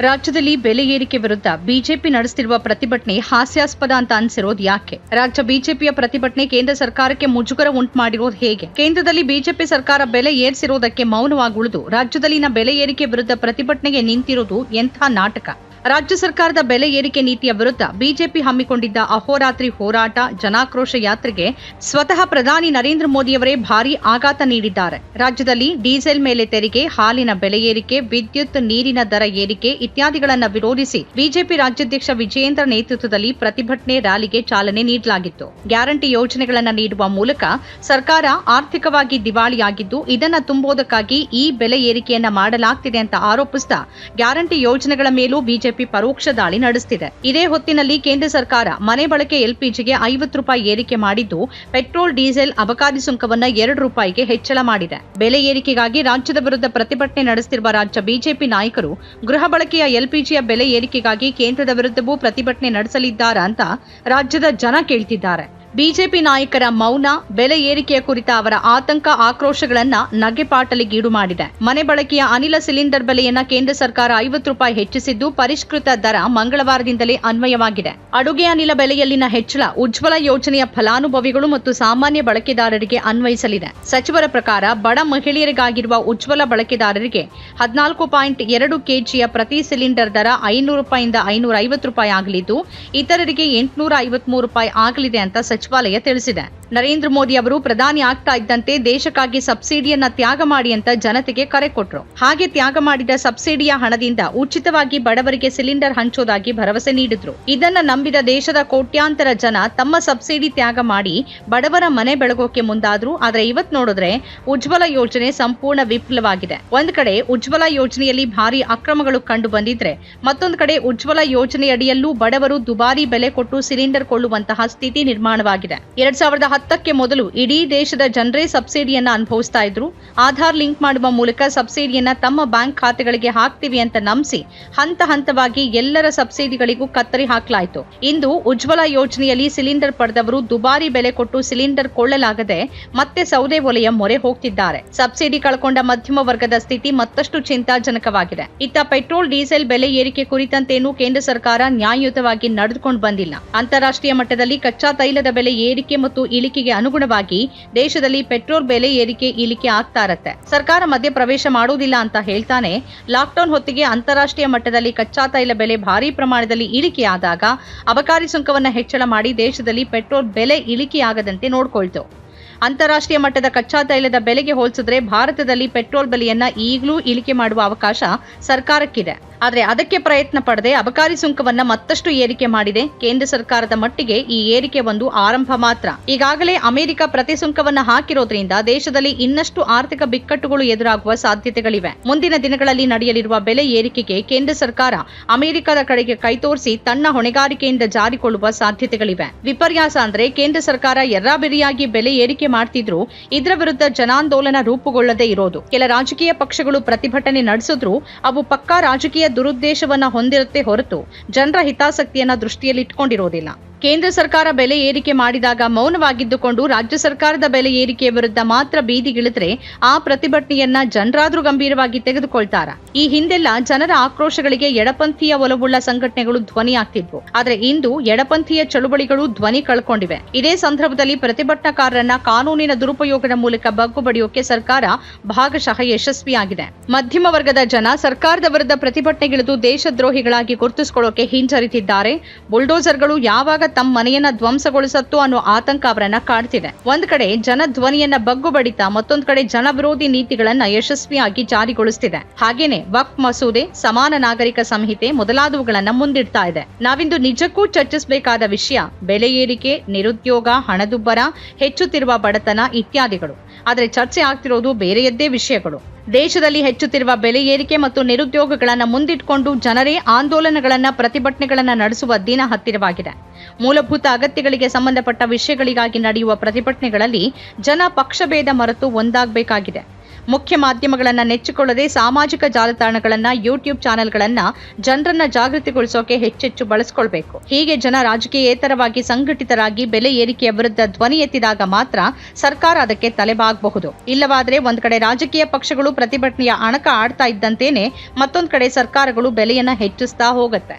ರಾಜ್ಯದಲ್ಲಿ ಬೆಲೆ ಏರಿಕೆ ವಿರುದ್ಧ ಬಿಜೆಪಿ ನಡೆಸುತ್ತಿರುವ ಪ್ರತಿಭಟನೆ ಹಾಸ್ಯಾಸ್ಪದ ಅಂತ ಅನ್ಸಿರೋದು ಯಾಕೆ? ರಾಜ್ಯ ಬಿಜೆಪಿಯ ಪ್ರತಿಭಟನೆ ಕೇಂದ್ರ ಸರ್ಕಾರಕ್ಕೆ ಮುಜುಗರ ಉಂಟು ಮಾಡಿರೋದು ಹೇಗೆ? ಕೇಂದ್ರದಲ್ಲಿ ಬಿಜೆಪಿ ಸರ್ಕಾರ ಬೆಲೆ ಏರಿಸಿರೋದಕ್ಕೆ ಮೌನವಾಗುಳಿದು ರಾಜ್ಯದಲ್ಲಿನ ಬೆಲೆ ಏರಿಕೆ ವಿರುದ್ಧ ಪ್ರತಿಭಟನೆಗೆ ನಿಂತಿರೋದು ಎಂಥ ನಾಟಕ? ರಾಜ್ಯ ಸರ್ಕಾರದ ಬೆಲೆ ಏರಿಕೆ ನೀತಿಯ ವಿರುದ್ಧ ಬಿಜೆಪಿ ಹಮ್ಮಿಕೊಂಡಿದ್ದ ಅಹೋರಾತ್ರಿ ಹೋರಾಟ, ಜನಾಕ್ರೋಶ ಯಾತ್ರೆಗೆ ಸ್ವತಃ ಪ್ರಧಾನಿ ನರೇಂದ್ರ ಮೋದಿಯವರೇ ಭಾರೀ ಆಘಾತ ನೀಡಿದ್ದಾರೆ. ರಾಜ್ಯದಲ್ಲಿ ಡೀಸೆಲ್ ಮೇಲೆ ತೆರಿಗೆ, ಹಾಲಿನ ಬೆಲೆ ಏರಿಕೆ, ವಿದ್ಯುತ್, ನೀರಿನ ದರ ಏರಿಕೆ ಇತ್ಯಾದಿಗಳನ್ನು ವಿರೋಧಿಸಿ ಬಿಜೆಪಿ ರಾಜ್ಯಾಧ್ಯಕ್ಷ ವಿಜಯೇಂದ್ರ ನೇತೃತ್ವದಲ್ಲಿ ಪ್ರತಿಭಟನೆ ರ್ಯಾಲಿಗೆ ಚಾಲನೆ ನೀಡಲಾಗಿತ್ತು. ಗ್ಯಾರಂಟಿ ಯೋಜನೆಗಳನ್ನು ನೀಡುವ ಮೂಲಕ ಸರ್ಕಾರ ಆರ್ಥಿಕವಾಗಿ ದಿವಾಳಿಯಾಗಿದ್ದು, ಇದನ್ನು ತುಂಬುವುದಕ್ಕಾಗಿ ಈ ಬೆಲೆ ಏರಿಕೆಯನ್ನ ಮಾಡಲಾಗ್ತಿದೆ ಅಂತ ಆರೋಪಿಸಿದ ಗ್ಯಾರಂಟಿ ಯೋಜನೆಗಳ ಮೇಲೂ ಬಿಜೆಪಿ ಪರೋಕ್ಷ ದಾಳಿ ನಡೆಸುತ್ತಿದೆ ಇದೇ ಹೊತ್ತಿನಲ್ಲಿ ಕೇಂದ್ರ ಸರ್ಕಾರ ಮನೆ ಬಳಕೆ ಎಲ್ಪಿಜಿಗೆ ಐವತ್ತು ರೂಪಾಯಿ ಏರಿಕೆ ಮಾಡಿದ್ದು, ಪೆಟ್ರೋಲ್, ಡೀಸೆಲ್ ಅಬಕಾರಿ ಸುಂಕವನ್ನ ಎರಡು ರೂಪಾಯಿಗೆ ಹೆಚ್ಚಳ ಮಾಡಿದೆ. ಬೆಲೆ ಏರಿಕೆಗಾಗಿ ರಾಜ್ಯದ ವಿರುದ್ಧ ಪ್ರತಿಭಟನೆ ನಡೆಸುತ್ತಿರುವ ರಾಜ್ಯ ಬಿಜೆಪಿ ನಾಯಕರು ಗೃಹ ಬಳಕೆಯ ಎಲ್ಪಿಜಿಯ ಬೆಲೆ ಏರಿಕೆಗಾಗಿ ಕೇಂದ್ರದ ವಿರುದ್ಧವೂ ಪ್ರತಿಭಟನೆ ನಡೆಸಲಿದ್ದಾರಾ ಅಂತ ರಾಜ್ಯದ ಜನ ಕೇಳ್ತಿದ್ದಾರೆ. ಬಿಜೆಪಿ ನಾಯಕರ ಮೌನ, ಬೆಲೆ ಏರಿಕೆಯ ಕುರಿತ ಅವರ ಆತಂಕ, ಆಕ್ರೋಶಗಳನ್ನ ನಗೆಪಾಟಲಿಗೀಡು ಮಾಡಿದೆ. ಮನೆ ಬಳಕೆಯ ಅನಿಲ ಸಿಲಿಂಡರ್ ಬೆಲೆಯನ್ನ ಕೇಂದ್ರ ಸರ್ಕಾರ ಐವತ್ತು ರೂಪಾಯಿ ಹೆಚ್ಚಿಸಿದ್ದು ಪರಿಷ್ಕೃತ ದರ ಮಂಗಳವಾರದಿಂದಲೇ ಅನ್ವಯವಾಗಿದೆ. ಅಡುಗೆ ಅನಿಲ ಬೆಲೆಯಲ್ಲಿನ ಹೆಚ್ಚಳ ಉಜ್ವಲ ಯೋಜನೆಯ ಫಲಾನುಭವಿಗಳು ಮತ್ತು ಸಾಮಾನ್ಯ ಬಳಕೆದಾರರಿಗೆ ಅನ್ವಯಿಸಲಿದೆ. ಸಚಿವರ ಪ್ರಕಾರ ಬಡ ಮಹಿಳೆಯರಿಗಾಗಿರುವ ಉಜ್ವಲ ಬಳಕೆದಾರರಿಗೆ ಹದಿನಾಲ್ಕು ಪಾಯಿಂಟ್ ಎರಡು ಕೆಜಿಯ ಪ್ರತಿ ಸಿಲಿಂಡರ್ ದರ ಐನೂರು ರೂಪಾಯಿಂದ ಐನೂರ ಐವತ್ತು ರೂಪಾಯಿ ಆಗಲಿದ್ದು, ಇತರರಿಗೆ ಎಂಟುನೂರ ಐವತ್ಮೂರು ರೂಪಾಯಿ ಆಗಲಿದೆ ಅಂತ ಸಚಿವಾಲಯ ತಿಳಿಸಿದೆ. ನರೇಂದ್ರ ಮೋದಿ ಅವರು ಪ್ರಧಾನಿ ಆಗ್ತಾ ಇದ್ದಂತೆ ದೇಶಕ್ಕಾಗಿ ಸಬ್ಸಿಡಿಯನ್ನ ತ್ಯಾಗ ಮಾಡಿ ಅಂತ ಜನತೆಗೆ ಕರೆ ಕೊಟ್ರು. ಹಾಗೆ ತ್ಯಾಗ ಮಾಡಿದ ಸಬ್ಸಿಡಿಯ ಹಣದಿಂದ ಉಚಿತವಾಗಿ ಬಡವರಿಗೆ ಸಿಲಿಂಡರ್ ಹಂಚೋದಾಗಿ ಭರವಸೆ ನೀಡಿದ್ರು. ಇದನ್ನ ನಂಬಿದ ದೇಶದ ಕೋಟ್ಯಾಂತರ ಜನ ತಮ್ಮ ಸಬ್ಸಿಡಿ ತ್ಯಾಗ ಮಾಡಿ ಬಡವರ ಮನೆ ಬೆಳಗೋಕೆ ಮುಂದಾದ್ರು. ಆದ್ರೆ ಇವತ್ ನೋಡಿದ್ರೆ ಉಜ್ವಲ ಯೋಜನೆ ಸಂಪೂರ್ಣ ವಿಫಲವಾಗಿದೆ. ಒಂದ್ ಕಡೆ ಉಜ್ವಲ ಯೋಜನೆಯಲ್ಲಿ ಭಾರಿ ಅಕ್ರಮಗಳು ಕಂಡು ಬಂದಿದ್ರೆ, ಮತ್ತೊಂದು ಕಡೆ ಉಜ್ವಲ ಯೋಜನೆಯಡಿಯಲ್ಲೂ ಬಡವರು ದುಬಾರಿ ಬೆಲೆ ಕೊಟ್ಟು ಸಿಲಿಂಡರ್ ಕೊಳ್ಳುವಂತಹ ಸ್ಥಿತಿ ನಿರ್ಮಾಣವಾಗಿದೆ. ಎರಡ್ ಸಾವಿರದ ಹತ್ತಕ್ಕೆ ಮೊದಲು ಇಡೀ ದೇಶದ ಜನರೇ ಸಬ್ಸಿಡಿಯನ್ನ ಅನುಭವಿಸ್ತಾ ಇದ್ರು. ಆಧಾರ್ ಲಿಂಕ್ ಮಾಡುವ ಮೂಲಕ ಸಬ್ಸಿಡಿಯನ್ನ ತಮ್ಮ ಬ್ಯಾಂಕ್ ಖಾತೆಗಳಿಗೆ ಹಾಕ್ತೀವಿ ಅಂತ ನಂಬಿಸಿ ಹಂತ ಹಂತವಾಗಿ ಎಲ್ಲರ ಸಬ್ಸಿಡಿಗಳಿಗೂ ಕತ್ತರಿ ಹಾಕಲಾಯಿತು. ಇಂದು ಉಜ್ವಲ ಯೋಜನೆಯಲ್ಲಿ ಸಿಲಿಂಡರ್ ಪಡೆದವರು ದುಬಾರಿ ಬೆಲೆ ಕೊಟ್ಟು ಸಿಲಿಂಡರ್ ಕೊಳ್ಳಲಾಗದೆ ಮತ್ತೆ ಸೌದೆ ಒಲೆಯ ಮೊರೆ ಹೋಗ್ತಿದ್ದಾರೆ. ಸಬ್ಸಿಡಿ ಕಳ್ಕೊಂಡ ಮಧ್ಯಮ ವರ್ಗದ ಸ್ಥಿತಿ ಮತ್ತಷ್ಟು ಚಿಂತಾಜನಕವಾಗಿದೆ. ಇತ್ತ ಪೆಟ್ರೋಲ್, ಡೀಸೆಲ್ ಬೆಲೆ ಏರಿಕೆ ಕುರಿತಂತೇನೂ ಕೇಂದ್ರ ಸರ್ಕಾರ ನ್ಯಾಯಯುತವಾಗಿ ನಡೆದುಕೊಂಡು ಬಂದಿಲ್ಲ. ಅಂತಾರಾಷ್ಟ್ರೀಯ ಮಟ್ಟದಲ್ಲಿ ಕಚ್ಚಾ ತೈಲದ ಬೆಲೆ ಏರಿಕೆ ಮತ್ತು ಅನುಗುಣವಾಗಿ ದೇಶದಲ್ಲಿ ಪೆಟ್ರೋಲ್ ಬೆಲೆ ಏರಿಕೆ ಇಳಿಕೆ ಆಗ್ತಾ ಇರತ್ತೆ. ಸರ್ಕಾರ ಮಧ್ಯ ಪ್ರವೇಶ ಮಾಡುವುದಿಲ್ಲ ಅಂತ ಹೇಳ್ತಾನೆ. ಲಾಕ್ಡೌನ್ ಹೊತ್ತಿಗೆ ಅಂತಾರಾಷ್ಟ್ರೀಯ ಮಟ್ಟದಲ್ಲಿ ಕಚ್ಚಾ ತೈಲ ಬೆಲೆ ಭಾರಿ ಪ್ರಮಾಣದಲ್ಲಿ ಇಳಿಕೆಯಾದಾಗ ಅಬಕಾರಿ ಸುಂಕವನ್ನ ಹೆಚ್ಚಳ ಮಾಡಿ ದೇಶದಲ್ಲಿ ಪೆಟ್ರೋಲ್ ಬೆಲೆ ಇಳಿಕೆಯಾಗದಂತೆ ನೋಡ್ಕೊಳ್ತು. ಅಂತಾರಾಷ್ಟ್ರೀಯ ಮಟ್ಟದ ಕಚ್ಚಾ ತೈಲದ ಬೆಲೆಗೆ ಹೋಲಿಸಿದ್ರೆ ಭಾರತದಲ್ಲಿ ಪೆಟ್ರೋಲ್ ಬೆಲೆಯನ್ನ ಈಗಲೂ ಇಳಿಕೆ ಮಾಡುವ ಅವಕಾಶ ಸರ್ಕಾರಕ್ಕಿದೆ. ಆದರೆ ಅದಕ್ಕೆ ಪ್ರಯತ್ನ ಪಡದೆ ಅಬಕಾರಿ ಸುಂಕವನ್ನ ಮತ್ತಷ್ಟು ಏರಿಕೆ ಮಾಡಿದೆ. ಕೇಂದ್ರ ಸರ್ಕಾರದ ಮಟ್ಟಿಗೆ ಈ ಏರಿಕೆ ಒಂದು ಆರಂಭ ಮಾತ್ರ. ಈಗಾಗಲೇ ಅಮೆರಿಕ ಪ್ರತಿ ಸುಂಕವನ್ನ ಹಾಕಿರೋದ್ರಿಂದ ದೇಶದಲ್ಲಿ ಇನ್ನಷ್ಟು ಆರ್ಥಿಕ ಬಿಕ್ಕಟ್ಟುಗಳು ಎದುರಾಗುವ ಸಾಧ್ಯತೆಗಳಿವೆ. ಮುಂದಿನ ದಿನಗಳಲ್ಲಿ ನಡೆಯಲಿರುವ ಬೆಲೆ ಏರಿಕೆಗೆ ಕೇಂದ್ರ ಸರ್ಕಾರ ಅಮೆರಿಕದ ಕಡೆಗೆ ಕೈತೋರಿಸಿ ತನ್ನ ಹೊಣೆಗಾರಿಕೆಯಿಂದ ಜಾರಿಕೊಳ್ಳುವ ಸಾಧ್ಯತೆಗಳಿವೆ. ವಿಪರ್ಯಾಸ ಅಂದ್ರೆ ಕೇಂದ್ರ ಸರ್ಕಾರ ಎರ್ರಾಬೆರಿಯಾಗಿ ಬೆಲೆ ಏರಿಕೆ ಮಾಡ್ತಿದ್ರು, ಇದರ ವಿರುದ್ಧ ಜನಾಂದೋಲನ ರೂಪುಗೊಳ್ಳದೇ ಇರೋದು. ಕೆಲ ರಾಜಕೀಯ ಪಕ್ಷಗಳು ಪ್ರತಿಭಟನೆ ನಡೆಸಿದ್ರು, ಅವು ಪಕ್ಕಾ ರಾಜಕೀಯ ದುರುದ್ದೇಶವನ್ನ ಹೊಂದಿರುತ್ತೆ ಹೊರತು. ಜನರ ಹಿತಾಸಕ್ತಿಯನ್ನ ದೃಷ್ಟಿಯಲ್ಲಿಟ್ಕೊಂಡಿರೋದಿಲ್ಲ ಕೇಂದ್ರ ಸರ್ಕಾರ ಬೆಲೆ ಏರಿಕೆ ಮಾಡಿದಾಗ ಮೌನವಾಗಿದ್ದುಕೊಂಡು ರಾಜ್ಯ ಸರ್ಕಾರದ ಬೆಲೆ ಏರಿಕೆಯ ವಿರುದ್ಧ ಮಾತ್ರ ಬೀದಿಗಿಳಿದ್ರೆ ಆ ಪ್ರತಿಭಟನೆಯನ್ನ ಜನರಾದರೂ ಗಂಭೀರವಾಗಿ ತೆಗೆದುಕೊಳ್ತಾರ. ಈ ಹಿಂದೆಲ್ಲ ಜನರ ಆಕ್ರೋಶಗಳಿಗೆ ಎಡಪಂಥೀಯ ಒಲವುಳ್ಳ ಸಂಘಟನೆಗಳು ಧ್ವನಿಯಾಗ್ತಿದ್ವು ಆದರೆ ಇಂದು ಎಡಪಂಥೀಯ ಚಳುವಳಿಗಳು ಧ್ವನಿ ಕಳ್ಕೊಂಡಿವೆ. ಇದೇ ಸಂದರ್ಭದಲ್ಲಿ ಪ್ರತಿಭಟನಾಕಾರರನ್ನ ಕಾನೂನಿನ ದುರುಪಯೋಗದ ಮೂಲಕ ಬಗ್ಗು ಬಡಿಯೋಕೆ ಸರ್ಕಾರ ಭಾಗಶಃ ಯಶಸ್ವಿಯಾಗಿದೆ. ಮಧ್ಯಮ ವರ್ಗದ ಜನ ಸರ್ಕಾರದ ವಿರುದ್ಧ ಪ್ರತಿಭಟನೆಗಿಳಿದು ದೇಶದ್ರೋಹಿಗಳಾಗಿ ಗುರುತಿಸಿಕೊಳ್ಳೋಕೆ ಹಿಂಜರಿತಿದ್ದಾರೆ. ಬುಲ್ಡೋಸರ್ಗಳು ಯಾವಾಗ ತಮ್ಮ ಮನೆಯನ್ನ ಧ್ವಂಸಗೊಳಿಸತ್ತು ಅನ್ನೋ ಆತಂಕ ಅವರನ್ನ ಕಾಡ್ತಿದೆ ಒಂದ್ ಕಡೆ ಜನ ಧ್ವನಿಯನ್ನ ಬಗ್ಗು ಬಡಿತಾ ಮತ್ತೊಂದ್ ಕಡೆ ಜನ ವಿರೋಧಿ ನೀತಿಗಳನ್ನ ಯಶಸ್ವಿಯಾಗಿ ಜಾರಿಗೊಳಿಸ್ತಿದೆ. ಹಾಗೇನೆ ವಕ್ಫ್ ಮಸೂದೆ, ಸಮಾನ ನಾಗರಿಕ ಸಂಹಿತೆ ಮೊದಲಾದವುಗಳನ್ನ ಮುಂದಿಡ್ತಾ ಇದೆ. ನಾವಿಂದು ನಿಜಕ್ಕೂ ಚರ್ಚಿಸಬೇಕಾದ ವಿಷಯ, ಬೆಲೆ ಏರಿಕೆ, ನಿರುದ್ಯೋಗ, ಹಣದುಬ್ಬರ, ಹೆಚ್ಚುತ್ತಿರುವ ಬಡತನ ಇತ್ಯಾದಿಗಳು. ಆದರೆ ಚರ್ಚೆ ಆಗ್ತಿರೋದು ಬೇರೆಯದ್ದೇ ವಿಷಯಗಳು. ದೇಶದಲ್ಲಿ ಹೆಚ್ಚುತ್ತಿರುವ ಬೆಲೆ ಏರಿಕೆ ಮತ್ತು ನಿರುದ್ಯೋಗಗಳನ್ನು ಮುಂದಿಟ್ಟುಕೊಂಡು ಜನರೇ ಆಂದೋಲನಗಳನ್ನು, ಪ್ರತಿಭಟನೆಗಳನ್ನು ನಡೆಸುವ ದಿನ ಹತ್ತಿರವಾಗಿದೆ. ಮೂಲಭೂತ ಅಗತ್ಯಗಳಿಗೆ ಸಂಬಂಧಪಟ್ಟ ವಿಷಯಗಳಿಗಾಗಿ ನಡೆಯುವ ಪ್ರತಿಭಟನೆಗಳಲ್ಲಿ ಜನ ಪಕ್ಷಭೇದ ಮರೆತು ಒಂದಾಗಬೇಕಾಗಿದೆ. ಮುಖ್ಯ ಮಾಧ್ಯಮಗಳನ್ನು ನೆಚ್ಚಿಕೊಳ್ಳದೆ ಸಾಮಾಜಿಕ ಜಾಲತಾಣಗಳನ್ನ ಯೂಟ್ಯೂಬ್ ಚಾನೆಲ್ಗಳನ್ನ ಜನರನ್ನ ಜಾಗೃತಿಗೊಳಿಸೋಕೆ ಹೆಚ್ಚೆಚ್ಚು ಬಳಸ್ಕೊಳ್ಬೇಕು. ಹೀಗೆ ಜನ ರಾಜಕೀಯೇತರವಾಗಿ ಸಂಘಟಿತರಾಗಿ ಬೆಲೆ ಏರಿಕೆಯ ವಿರುದ್ಧ ಧ್ವನಿ ಎತ್ತಿದಾಗ ಮಾತ್ರ ಸರ್ಕಾರ ಅದಕ್ಕೆ ತಲೆಬಾಗಬಹುದು. ಇಲ್ಲವಾದರೆ ಒಂದ್ ಕಡೆ ರಾಜಕೀಯ ಪಕ್ಷಗಳು ಪ್ರತಿಭಟನೆಯ ಅಣಕ ಆಡ್ತಾ ಇದ್ದಂತೇನೆ ಮತ್ತೊಂದು ಕಡೆ ಸರ್ಕಾರಗಳು ಬೆಲೆಯನ್ನ ಹೆಚ್ಚಿಸ್ತಾ ಹೋಗುತ್ತೆ.